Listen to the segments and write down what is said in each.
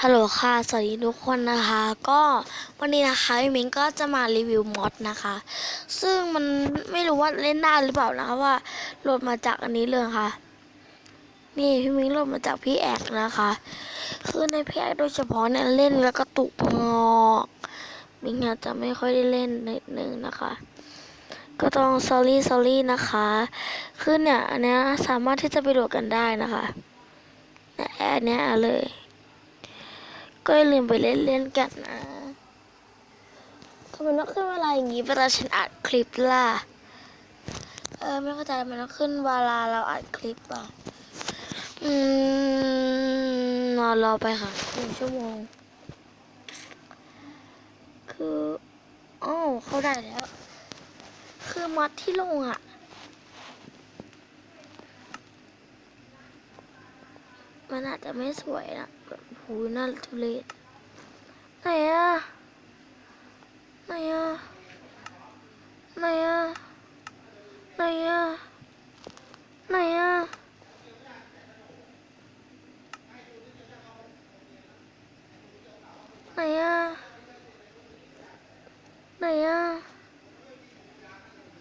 ฮัลโหลค่ะ สวัสดีทุกคนนะคะ ก็วันนี้นะคะพี่มิงก็จะมารีวิวมอดนะคะ ซึ่งมันไม่รู้ว่าเล่นได้หรือเปล่านะคะว่าโหลดมาจากอันนี้เลยค่ะ นี่พี่มิงโหลดมาจากพี่แอกนะคะ คือในพี่แอกโดยเฉพาะเนี่ยเล่นแล้วก็ตุกงอกมิงอาจจะไม่ค่อยได้เล่นนิดนึงนะคะ ก็ต้อง sorry sorry นะคะ คือเนี่ยอันเนี้ยสามารถที่จะไปโหลดกันได้นะคะแอดเนี้ยเลย ก็อย่าลืมไปเล่นเล่นๆกันนะทำไมต้องขึ้นเวลาอย่างนี้เวลาฉันอัดคลิปล่ะ เออ ไม่เข้าใจทำไมันต้องขึ้นเวลาเราอัดคลิปอะ อืม นอนรอไปค่ะหนึ่งชั่วโมง คืออ๋อเข้าได้แล้ว คือมอดที่ลงอะ มันอาจจะไม่สวยนะหูน่าทุเรศไหนอะไหนอะไหนอะไหนอะไหนอะไหนอะไหนอะ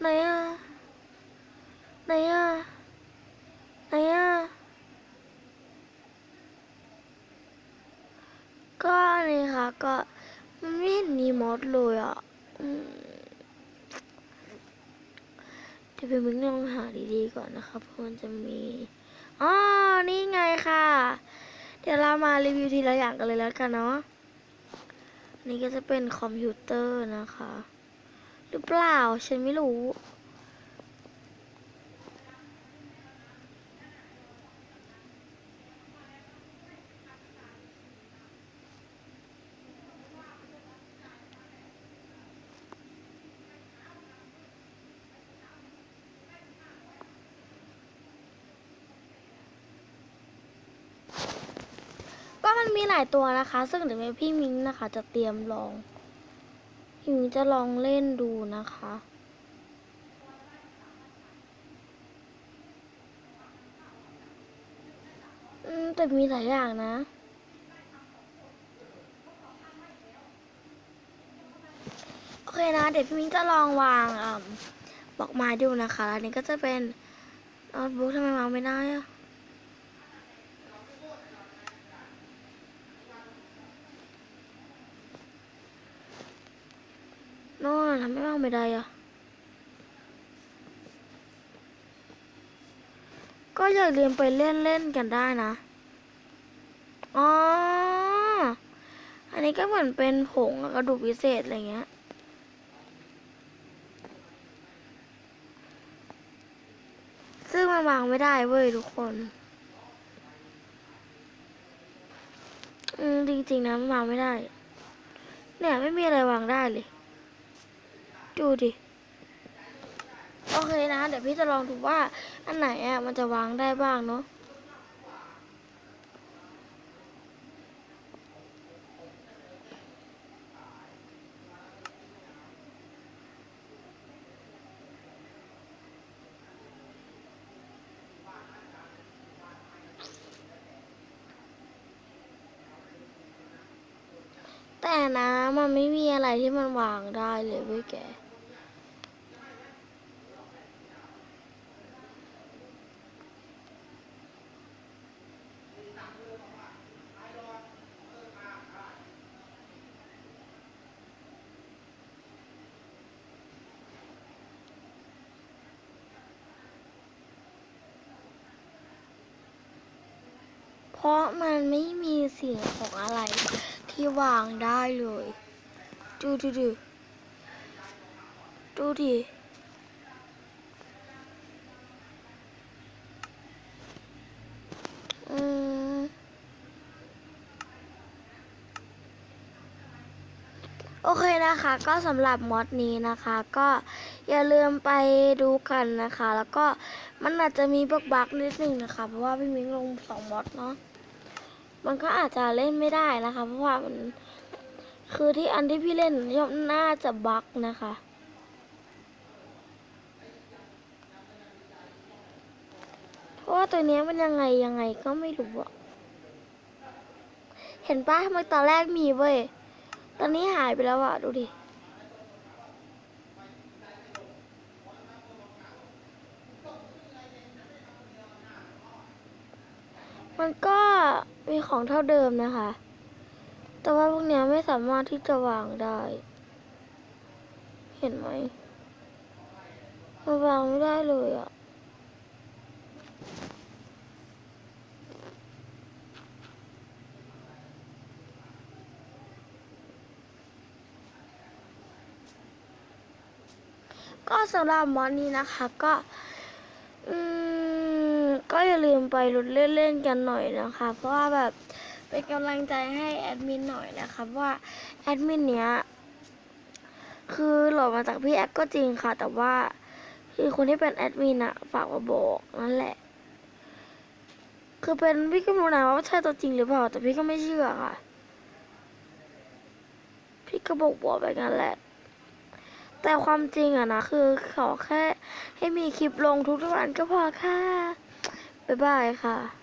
ไหนอะไหนอะไหนอะ ก็ นี่ค่ะก็มันไม่เห็นมีมอสเลยอะเดี๋ยวไปมึงลองหาดีๆก่อนนะคะเพราะมันจะมี อ๋อ นี่ไงค่ะ เดี๋ยวเรามารีวิวทีละอย่างกันเลยแล้วกันเนาะนี่ก็จะเป็นคอมพิวเตอร์นะคะ หรือเปล่า ฉันไม่รู้ มันมีหลายตัวนะคะ ซึ่งเดี๋ยวพี่มิ้งนะคะ จะเตรียมลองพี่มิ้งจะลองเล่นดูนะคะ อืมแต่มีหลายอย่างนะโอเคนะ เดี๋ยวพี่มิ้งจะลองวางอ่าบอกม้ดูนะคะอันนี้ก็จะเป็นโน้ตบุ๊กทำไมวางไม่ได้อะ โน่นทำไม่วางไม่ได้อะก็อย่าลืมไปเล่นเล่นกันได้นะ อ๋อ อันนี้ก็เหมือนเป็นผงกระดูกพิเศษอะไรเงี้ย ซึ่งมันวางไม่ได้เว้ยทุกคน อืมจริงๆนะมันวางไม่ได้ เนี่ยไม่มีอะไรวางได้เลย ดูดิ โอเคนะ เดี๋ยวพี่จะลองดูว่า อันไหนอะมันจะวางได้บ้างเนาะแต่นะมันไม่มีอะไรที่มันวางได้เลยเว้ยแก เพราะมันไม่มีสิ่งของอะไรที่วางได้เลย ดูดูดูดูดิอืมโอเคนะคะ ก็สำหรับมอดนี้นะคะ ก็อย่าลืมไปดูกันนะคะ แล้วก็มันอาจจะมีบักบักนิดนึงนะคะ เพราะว่าพี่มิ้งลงสองมอดเนาะ มันก็อาจจะเล่นไม่ได้นะคะ เพราะว่ามันคือที่อันที่พี่เล่นย่อมน่าจะบั๊กนะคะเพราะว่าตัวเนี้ยมันยังไงยังไงก็ไม่รู้อะเห็นปะมันตอนแรกมีเว้ย ตอนนี้หายไปแล้วอะดูดิ มันก็มีของเท่าเดิมนะคะ แต่ว่าพวกเนี้ยไม่สามารถที่จะวางได้ เห็นไหมมันวางไม่ได้เลยอะก็สำหรับมอนนี้นะคะก็ ก็อย่าลืมไปลดเล่นๆกันหน่อยนะคะ เพราะว่าแบบเป็นกำลังใจให้แอดมินหน่อยนะคะว่าแอดมินเนี้ยคือโหลดมาจากพี่แอดก็จริงค่ะ แต่ว่าคือคนที่เป็นแอดมินอะฝากมาบอกนั่นแหละ คือเป็นพี่ก็ไม่รู้นะว่าใช่ตัวจริงหรือเปล่า แต่พี่ก็ไม่เชื่อค่ะ พี่ก็บอกบอกไปกันแหละ แต่ความจริงอะนะคือขอแค่ให้มีคลิปลงทุกวันก็พอค่ะ บ๊ายบายค่ะ